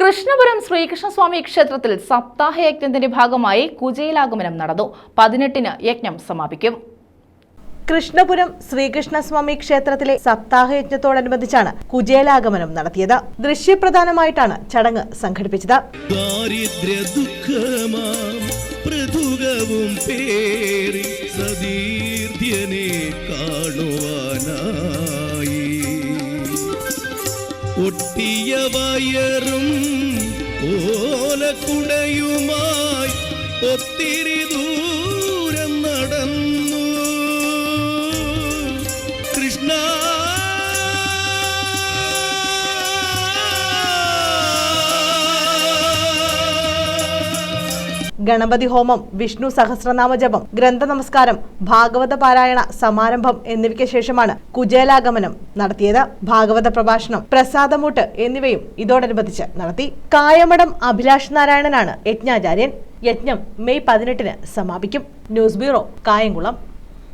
കൃഷ്ണപുരം ശ്രീകൃഷ്ണസ്വാമി ക്ഷേത്രത്തിൽ സപ്താഹ യജ്ഞത്തിന്റെ ഭാഗമായി കുജയിലാഗമനം നടന്നു. പതിനെട്ടിന് യജ്ഞം സമാപിക്കും. കൃഷ്ണപുരം ശ്രീകൃഷ്ണസ്വാമി ക്ഷേത്രത്തിലെ സപ്താഹ യജ്ഞത്തോടനുബന്ധിച്ചാണ് കുചേലാഗമനം നടത്തിയത്. ദൃശ്യപ്രധാനമായിട്ടാണ് ചടങ്ങ് സംഘടിപ്പിച്ചത്. ദാരിദ്ര്യ ஒட்டிய வயரும் ஓல குடையுமாய் ஒத்திரிதும் ഗണപതി ഹോമം വിഷ്ണു സഹസ്രനാമ ജപം ഗ്രന്ഥ നമസ്കാരം ഭാഗവത പാരായണ സമാരംഭം എന്നിവയ്ക്ക് ശേഷമാണ് കുചേലാഗമനം നടത്തിയത്. ഭാഗവത പ്രഭാഷണം പ്രസാദമൂട്ട് എന്നിവയും ഇതോടനുബന്ധിച്ച് നടത്തി. കായമഠം അഭിലാഷ് നാരായണനാണ് യജ്ഞാചാര്യൻ. യജ്ഞം മെയ് പതിനെട്ടിന് സമാപിക്കും. News bureau Kayamkulam.